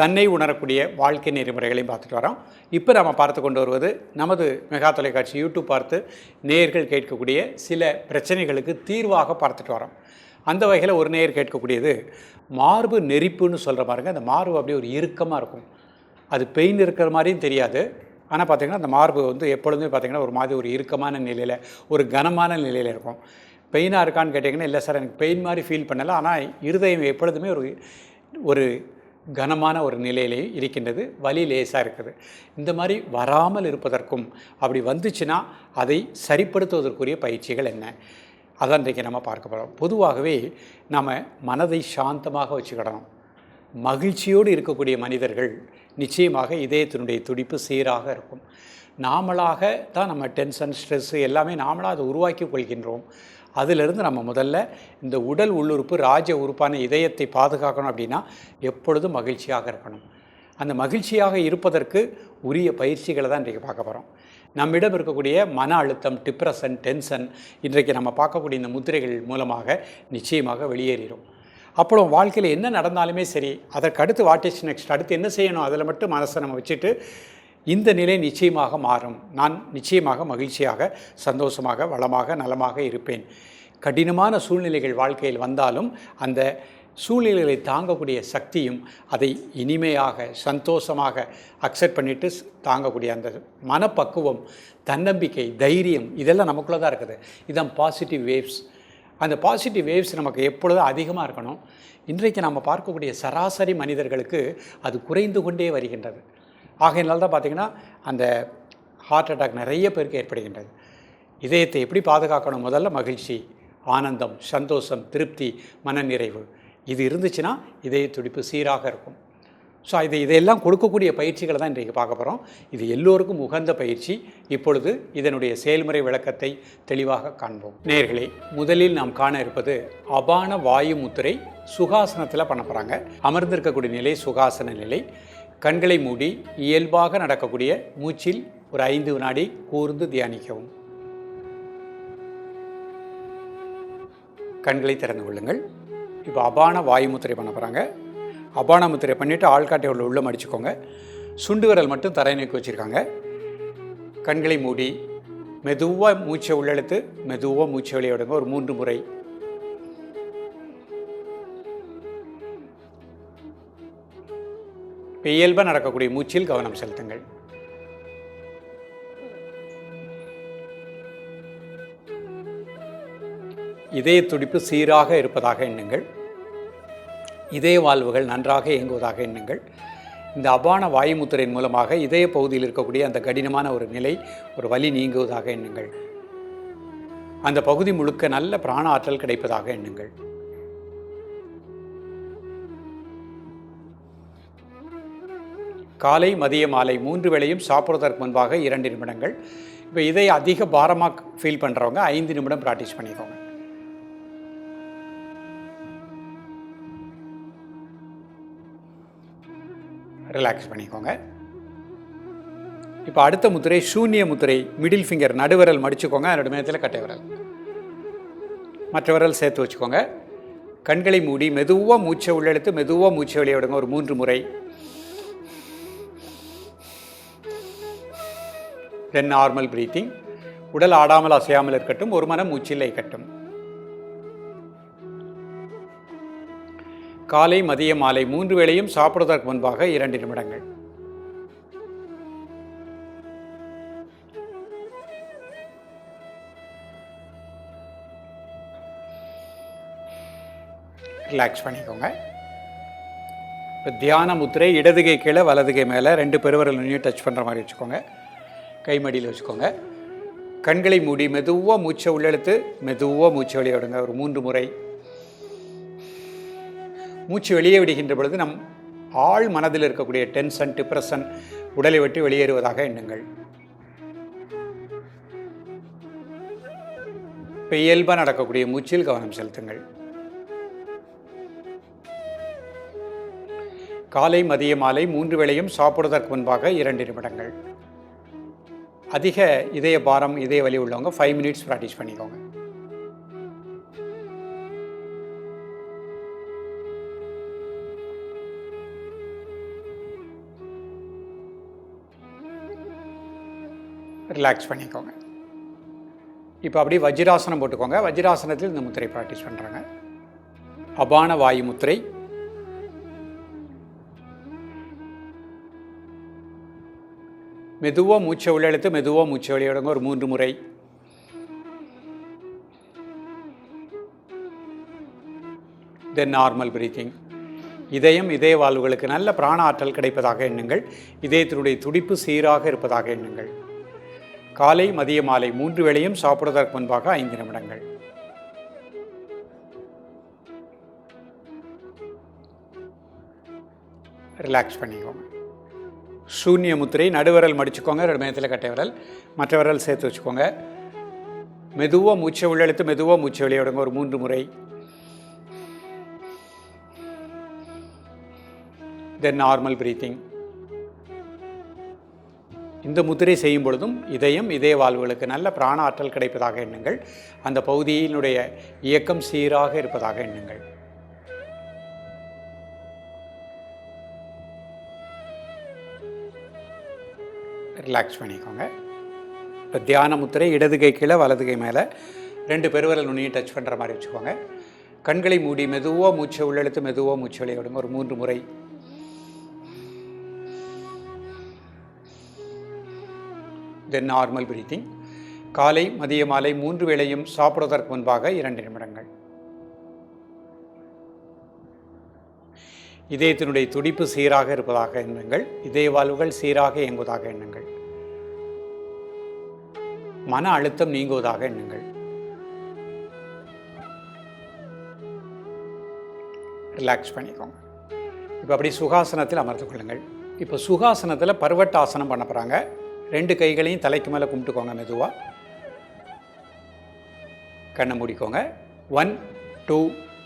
தன்னை உணரக்கூடிய வாழ்க்கை நெறிமுறைகளையும் பார்த்துட்டு வரோம். இப்போ நம்ம பார்த்து கொண்டு வருவது நமது மெகா தொலைக்காட்சி யூடியூப் பார்த்து நேயர்கள் கேட்கக்கூடிய சில பிரச்சனைகளுக்கு தீர்வாக பார்த்துட்டு வரோம். அந்த வகையில் ஒரு நேயர் கேட்கக்கூடியது மார்பு நெரிப்புன்னு சொல்கிற பாருங்க அந்த மார்பு அப்படியே ஒரு இறுக்கமாக இருக்கும். அது பெயின் இருக்கிற மாதிரியும் தெரியாது. ஆனால் பார்த்திங்கன்னா அந்த மார்பு வந்து எப்பொழுதுமே பார்த்திங்கன்னா ஒரு மாதிரி ஒரு இறுக்கமான நிலையில் ஒரு கனமான நிலையில் இருக்கும். பெயினாக இருக்கான்னு கேட்டிங்கன்னா இல்லை சார் எனக்கு பெயின் மாதிரி ஃபீல் பண்ணலை. ஆனால் இருதயம் எப்பொழுதுமே ஒரு ஒரு கனமான ஒரு நிலையிலே இருக்கின்றது வலி லேசாக இருக்குது. இந்த மாதிரி வராமல் இருப்பதற்கும் அப்படி வந்துச்சுன்னா அதை சரிப்படுத்துவதற்குரிய பயிற்சிகள் என்ன? அதான் இன்றைக்கி நம்ம பார்க்க போகிறோம் பொதுவாகவே நம்ம மனதை சாந்தமாக வச்சுக்கிடணும். மகிழ்ச்சியோடு இருக்கக்கூடிய மனிதர்கள் நிச்சயமாக இதயத்தினுடைய துடிப்பு சீராக இருக்கும். நாமளாக தான் நம்ம டென்ஷன் ஸ்ட்ரெஸ்ஸு எல்லாமே நாமளாக அதை உருவாக்கி கொள்கின்றோம். அதிலிருந்து நம்ம முதல்ல இந்த உடல் உள்ளுறுப்பு ராஜ உறுப்பான இதயத்தை பாதுகாக்கணும் அப்படின்னா எப்பொழுதும் மகிழ்ச்சியாக இருக்கணும். அந்த மகிழ்ச்சியாக இருப்பதற்கு உரிய பயிற்சிகளை தான் இன்றைக்கு பார்க்க போகிறோம் நம்மிடம் இருக்கக்கூடிய மன அழுத்தம் டிப்ரெஷன் டென்ஷன் இன்றைக்கு நம்ம பார்க்கக்கூடிய இந்த முத்திரைகள் மூலமாக நிச்சயமாக வெளியேறிடும். அப்புறம் வாழ்க்கையில் என்ன நடந்தாலுமே சரி அதற்கு அடுத்து வாட் இஸ் நெக்ஸ்ட் அடுத்து என்ன செய்யணும்? அதில் மட்டும் மனசை நம்ம வச்சுட்டு இந்த நிலை நிச்சயமாக மாறும். நான் நிச்சயமாக மகிழ்ச்சியாக சந்தோஷமாக வளமாக நலமாக இருப்பேன். கடினமான சூழ்நிலைகள் வாழ்க்கையில் வந்தாலும் அந்த சூழ்நிலைகளை தாங்கக்கூடிய சக்தியும் அதை இனிமையாக சந்தோஷமாக அக்செப்ட் பண்ணிவிட்டு தாங்கக்கூடிய அந்த மனப்பக்குவம் தன்னம்பிக்கை தைரியம் இதெல்லாம் நமக்குள்ளே தான் இருக்குது. இதான் பாசிட்டிவ் வேவ்ஸ் அந்த பாசிட்டிவ் வேவ்ஸ் நமக்கு எப்பொழுதும் அதிகமாக இருக்கணும்? இன்றைக்கு நம்ம பார்க்கக்கூடிய சராசரி மனிதர்களுக்கு அது குறைந்து கொண்டே வருகின்றது. ஆகையினால தான் பார்த்திங்கன்னா அந்த ஹார்ட் அட்டாக் நிறைய பேருக்கு ஏற்படுகின்றது. இதயத்தை எப்படி பாதுகாக்கணும்? முதல்ல மகிழ்ச்சி ஆனந்தம் சந்தோஷம் திருப்தி மனநிறைவு. இது இருந்துச்சுன்னா இதய துடிப்பு சீராக இருக்கும். ஸோ இது இதையெல்லாம் கொடுக்கக்கூடிய பயிற்சிகளை தான் இன்றைக்கு பார்க்க போகிறோம் இது எல்லோருக்கும் உகந்த பயிற்சி. இப்பொழுது இதனுடைய செயல்முறை விளக்கத்தை தெளிவாக காண்போம். நேர்களே முதலில் நாம் காண இருப்பது அபான வாயு முத்திரை சுகாசனத்தில் பண்ண போகிறாங்க அமர்ந்திருக்கக்கூடிய நிலை சுகாசன நிலை. கண்களை மூடி இயல்பாக நடக்கக்கூடிய மூச்சில் ஒரு ஐந்து வினாடி கூர்ந்து தியானிக்கவும். கண்களை திறந்து கொள்ளுங்கள். இப்போ அபான வாயு முத்திரை பண்ண போகிறாங்க அபான முத்திரை பண்ணிவிட்டு ஆள்காட்டை உள்ள உள்ள மடிச்சுக்கோங்க சுண்டு விரல் மட்டும் தரை நீக்கி வச்சுருக்காங்க. கண்களை மூடி மெதுவாக மூச்சை உள்ளெழுத்து மெதுவாக மூச்சை வெளியே விடுங்க. ஒரு மூன்று முறை இப்போ இயல்பாக நடக்கக்கூடிய மூச்சில் கவனம் செலுத்துங்கள். இதய துடிப்பு சீராக இருப்பதாக எண்ணுங்கள். இதய வாழ்வுகள் நன்றாக இயங்குவதாக எண்ணுங்கள். இந்த அபான வாயுமுத்திரையின் மூலமாக இதய பகுதியில் இருக்கக்கூடிய அந்த கடினமான ஒரு நிலை ஒரு வலி நீங்குவதாக எண்ணுங்கள். அந்த பகுதி முழுக்க நல்ல பிராண ஆற்றல் கிடைப்பதாக எண்ணுங்கள். காலை மதிய மாலை மூன்று வேளையும் சாப்பிட்றதற்கு முன்பாக இரண்டு நிமிடங்கள். இப்போ இதை அதிக பாரமாக ஃபீல் பண்ணுறவங்க ஐந்து நிமிடம் ப்ராக்டிஸ் பண்ணிக்கோங்க. ரிலாக்ஸ் பண்ணிக்கோங்க. இப்போ அடுத்த முத்திரை சூன்ய முத்திரை மிடில் ஃபிங்கர் நடுவிரல் மடிச்சுக்கோங்க. அதனோட மேத்தில் கட்டை விரல். மற்ற விரல் சேர்த்து வச்சுக்கோங்க. கண்களை மூடி மெதுவாக மூச்சை உள்ளெடுத்து மெதுவாக மூச்சை வெளியே விடுங்க. ஒரு மூன்று முறை. தென் நார்மல் பிரீத்திங் உடல் ஆடாமல் அசையாமல் இருக்கட்டும் ஒரு மனம் மூச்சில் கட்டும் காலை மதிய மாலை மூன்று வேளையும் சாப்பிடுவதற்கு முன்பாக இரண்டு நிமிடங்கள். ரிலாக்ஸ் பண்ணிக்கோங்க. இப்போ தியான முத்திரை இடதுகை கீழே வலதுகை மேலே ரெண்டு பெருவரல் நுனியும் டச் பண்ணுற மாதிரி வச்சுக்கோங்க. கை மடியில் வச்சுக்கோங்க. கண்களை மூடி மெதுவாக மூச்சை உள்ளெழுத்து மெதுவாக மூச்சு வெளியே விடுங்க. ஒரு மூன்று முறை. மூச்சு வெளியே விடுகின்ற பொழுது நம் ஆழ் மனதில் இருக்கக்கூடிய டென்ஷன் டிப்ரெஷன் உடலை விட்டு வெளியேறுவதாக எண்ணுங்கள். இப்போ இயல்பாக நடக்கக்கூடிய மூச்சில் கவனம் செலுத்துங்கள். காலை மதிய மாலை மூன்று வேளையும் சாப்பிடுவதற்கு முன்பாக இரண்டு நிமிடங்கள். அதிக இதய பாரம் இதய வலி உள்ளவங்க ஃபைவ் மினிட்ஸ் ப்ராக்டிஸ் பண்ணிக்கோங்க. ரிலாக்ஸ் பண்ணிக்கோங்க. இப்போ அப்படியே வஜ்ராசனம் போட்டுக்கோங்க. வஜ்ராசனத்தில் இந்த முத்திரை ப்ராக்டிஸ் பண்ணுறாங்க அபான வாயு முத்திரை. மெதுவாக மூச்சை உள்ளெழுத்து மெதுவாக மூச்சை வெளியிடுங்க. ஒரு மூன்று முறை. தென் நார்மல் பிரீத்திங் இதயம் இதய வாழ்வுகளுக்கு நல்ல பிராண ஆற்றல் கிடைப்பதாக எண்ணுங்கள். இதயத்தினுடைய துடிப்பு சீராக இருப்பதாக எண்ணுங்கள். காலை மதிய மாலை மூன்று வேளையும் சாப்பிடுவதற்கு முன்பாக ஐந்து நிமிடங்கள். ரிலாக்ஸ் பண்ணிக்கோங்க. சூன்ய முத்திரை நடுவிரல் மடிச்சுக்கோங்க ரெண்டு மேத்தில் கட்டை விரல் மற்ற விரல் சேர்த்து வச்சுக்கோங்க. மெதுவாக மூச்சை உள்ளெழுத்து மெதுவாக மூச்சை வெளியிடுங்க ஒரு மூன்று முறை. தென் நார்மல் பிரீத்திங் இந்த முத்திரை செய்யும் பொழுதும் இதயம் இதய வாழ்வுகளுக்கு நல்ல பிராண ஆற்றல் கிடைப்பதாக எண்ணுங்கள். அந்த பகுதியினுடைய இயக்கம் சீராக இருப்பதாக எண்ணுங்கள். ரிலாக்ஸ் பண்ணிக்கோங்க. இப்போ தியான முத்திரை இடது கை கீழே வலது கை மேலே. ரெண்டு பெருவரல் நுனியை டச் பண்ணுற மாதிரி வச்சுக்கோங்க. கண்களை மூடி மெதுவாக மூச்சை உள்ளெழுத்து மெதுவாக மூச்சை வெளியே விடுங்க. ஒரு மூன்று முறை. தென் நார்மல் பிரீத்திங் காலை மதிய மாலை மூன்று வேளையும் சாப்பிடுவதற்கு முன்பாக இரண்டு நிமிடங்கள். இதயத்தினுடைய துடிப்பு சீராக இருப்பதாக எண்ணுங்கள். இதய வாழ்வுகள் சீராக இயங்குவதாக எண்ணுங்கள். மன அழுத்தம் நீங்குவதாக எண்ணுங்கள். ரிலாக்ஸ் பண்ணிக்கோங்க. இப்போ அப்படி சுகாசனத்தில் அமர்ந்து கொள்ளுங்கள். இப்போ சுகாசனத்தில் பருவட்டாசனம் பண்ண போகிறாங்க ரெண்டு கைகளையும் தலைக்கு மேலே கும்பிட்டுக்கோங்க மெதுவாக கண்ணை மூடிக்கோங்க. One two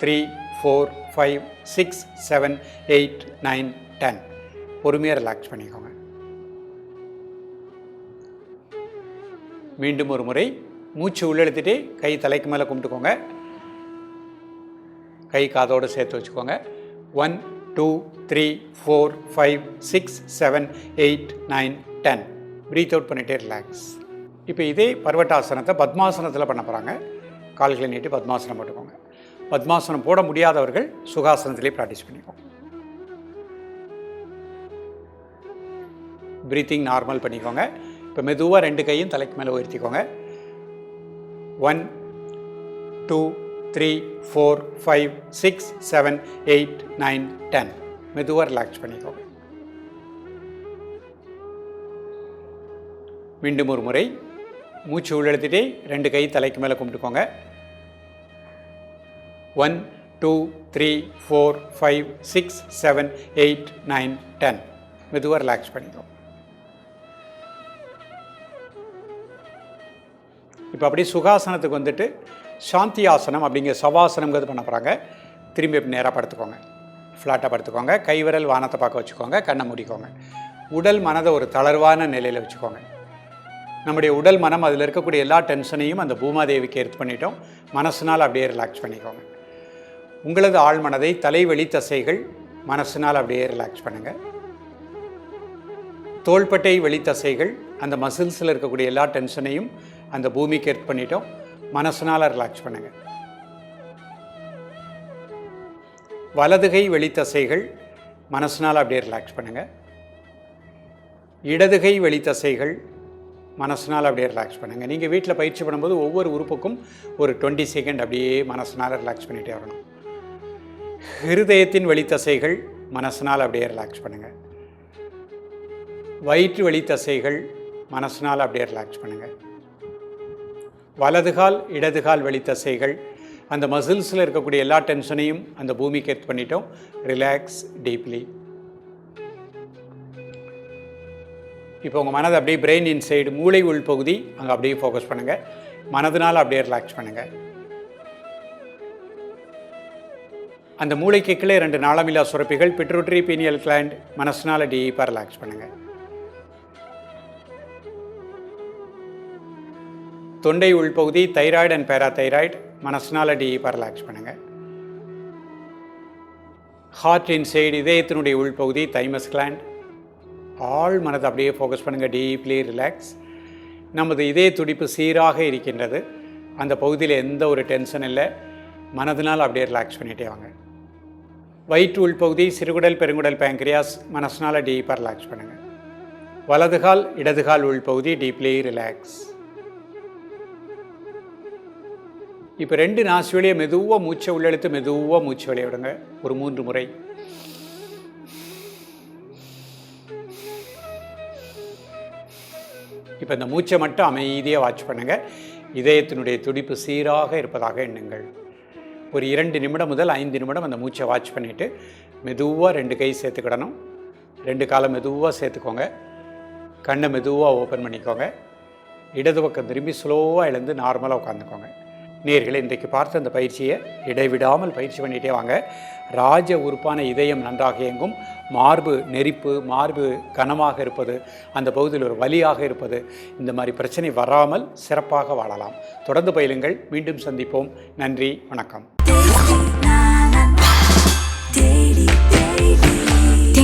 three four five six seven eight nine ten பொறுமையாக ரிலாக்ஸ் பண்ணிக்கோங்க. மீண்டும் ஒரு முறை மூச்சு உள்ளெழுத்துட்டு கை தலைக்கு மேலே கும்பிட்டுக்கோங்க. கை காதோடு சேர்த்து வச்சுக்கோங்க. One two three four five six seven eight nine ten breathe out பண்ணிகிட்டே ரிலாக்ஸ் இப்போ இதே பர்வட்டாசனத்தை பத்மாசனத்தில் பண்ண போகிறாங்க கால்களை நீட்டி பத்மாசனம் போட்டுக்கோங்க. பத்மாசனம் போட முடியாதவர்கள் சுகாசனத்திலே ப்ராக்டிஸ் பண்ணிக்கோங்க ப்ரீத்திங் நார்மல் பண்ணிக்கோங்க. இப்போ மெதுவாக ரெண்டு கையும் தலைக்கு மேலே உயர்த்திக்கோங்க. One two three four five six seven eight nine ten மெதுவாக ரிலாக்ஸ் பண்ணிக்கோங்க. மீண்டும் ஒரு முறை மூச்சு உள்ளெழுத்துட்டே ரெண்டு கை தலைக்கு மேலே கும்பிட்டுக்கோங்க. One two three four five six seven eight nine ten. மெதுவாக ரிலாக்ஸ் பண்ணிக்கிறோம் இப்போ அப்படியே சுகாசனத்துக்கு வந்துட்டு சாந்தி ஆசனம் அப்படிங்கிற சவாசனங்கிறது பண்ண போகிறாங்க திரும்பி இப்போ நேராக படுத்துக்கோங்க. ஃப்ளாட்டாக படுத்துக்கோங்க. கைவிரல் வானத்தை பார்க்க வச்சுக்கோங்க. கண்ணை மூடிக்கோங்க. உடல் மனதை ஒரு தளர்வான நிலையில் வச்சுக்கோங்க. நம்முடைய உடல் மனம் அதில் இருக்கக்கூடிய எல்லா டென்ஷனையும் அந்த பூமாதேவிக்கு எடுத்து பண்ணிட்டோம். மனசுனால் அப்படியே ரிலாக்ஸ் பண்ணிக்கோங்க. உங்களது ஆழ்மனதை தலைவெளி தசைகள் மனசினால் அப்படியே ரிலாக்ஸ் பண்ணுங்கள் தோள்பட்டை வெளித்தசைகள் அந்த மசில்ஸில் இருக்கக்கூடிய எல்லா டென்ஷனையும் அந்த பூமிக்கு எடுத்து பண்ணிட்டோம். மனசினால் ரிலாக்ஸ் பண்ணுங்கள் வலதுகை வெளித்தசைகள் மனசினால் அப்படியே ரிலாக்ஸ் பண்ணுங்கள் இடதுகை வெளித்தசைகள் மனசினால் அப்படியே ரிலாக்ஸ் பண்ணுங்கள் நீங்கள் வீட்டில் பயிற்சி பண்ணும்போது ஒவ்வொரு உறுப்புக்கும் ஒரு டுவெண்ட்டி செகண்ட் அப்படியே மனசினால் ரிலாக்ஸ் பண்ணிகிட்டே வரணும். ஹிருதயத்தின் வழித்தசைகள் மனசினால் அப்படியே ரிலாக்ஸ் பண்ணுங்கள் வயிற்று வழித்தசைகள் மனசினால் அப்படியே ரிலாக்ஸ் பண்ணுங்கள் வலதுகால் இடதுகால் வழித்தசைகள் அந்த மசில்ஸில் இருக்கக்கூடிய எல்லா டென்ஷனையும் அந்த பூமிக்கு எடுத்து பண்ணிட்டோம். ரிலாக்ஸ் டீப்லி இப்போ உங்கள் மனதை அப்படியே பிரெயின் இன்சைடு மூளை உள்பகுதி அங்கே அப்படியே ஃபோக்கஸ் பண்ணுங்கள் மனதினால் அப்படியே ரிலாக்ஸ் பண்ணுங்கள் அந்த மூளைக்கு கீழே ரெண்டு நாளமில்லா சுரப்பிகள் பிட்ரூட்ரி பீனியல் கிளாண்ட் மனசுனால டீப்பாக ரிலாக்ஸ் பண்ணுங்கள் தொண்டை உள்பகுதி தைராய்டு அண்ட் பேராதைராய்டு மனசுனால டீப்பாக ரிலாக்ஸ் பண்ணுங்கள் ஹார்ட் இன்சைடு இதயத்தினுடைய உள்பகுதி தைமஸ் கிளாண்ட் ஆள் மனதை அப்படியே ஃபோக்கஸ் பண்ணுங்கள் டீப்லி ரிலாக்ஸ் நமது இதய துடிப்பு சீராக இருக்கின்றது. அந்த பகுதியில் எந்த ஒரு டென்ஷன் இல்லை. மனதினால் அப்படியே ரிலாக்ஸ் பண்ணிகிட்டே வாங்க. வயிற்று உள்பகுதி சிறுகுடல் பெருங்குடல் பேங்க்ரியாஸ் மனசனால் டீப்பாக ரிலாக்ஸ் பண்ணுங்கள் வலதுகால் இடதுகால் உள்பகுதி டீப்லி ரிலாக்ஸ் இப்போ ரெண்டு நாசி வழியை மெதுவாக மூச்சை உள்ளெழுத்து மெதுவாக மூச்சு வெளியே விடுங்க. ஒரு மூன்று முறை. இப்போ இந்த மூச்சை மட்டும் அமைதியாக வாட்ச் பண்ணுங்கள் இதயத்தினுடைய துடிப்பு சீராக இருப்பதாக எண்ணுங்கள். ஒரு இரண்டு நிமிடம் முதல் ஐந்து நிமிடம் அந்த மூச்சை வாட்ச் பண்ணிவிட்டு மெதுவாக ரெண்டு கை சேர்த்துக்கிடணும். ரெண்டு காலம் மெதுவாக சேர்த்துக்கோங்க. கண்ணை மெதுவாக ஓப்பன் பண்ணிக்கோங்க. இடது பக்கம் திரும்பி ஸ்லோவாக எழுந்து நார்மலாக உட்காந்துக்கோங்க. நேர்களை இன்றைக்கு பார்த்த அந்த பயிற்சியை இடைவிடாமல் பயிற்சி பண்ணிகிட்டே வாங்க. ராஜ உறுப்பான இதயம் நன்றாக இயங்கும். மார்பு நெரிப்பு மார்பு கனமாக இருப்பது அந்த பகுதியில் ஒரு வலியாக இருப்பது இந்த மாதிரி பிரச்சனை வராமல் சிறப்பாக வாழலாம். தொடர்ந்து பயிலுங்கள். மீண்டும் சந்திப்போம். நன்றி வணக்கம்.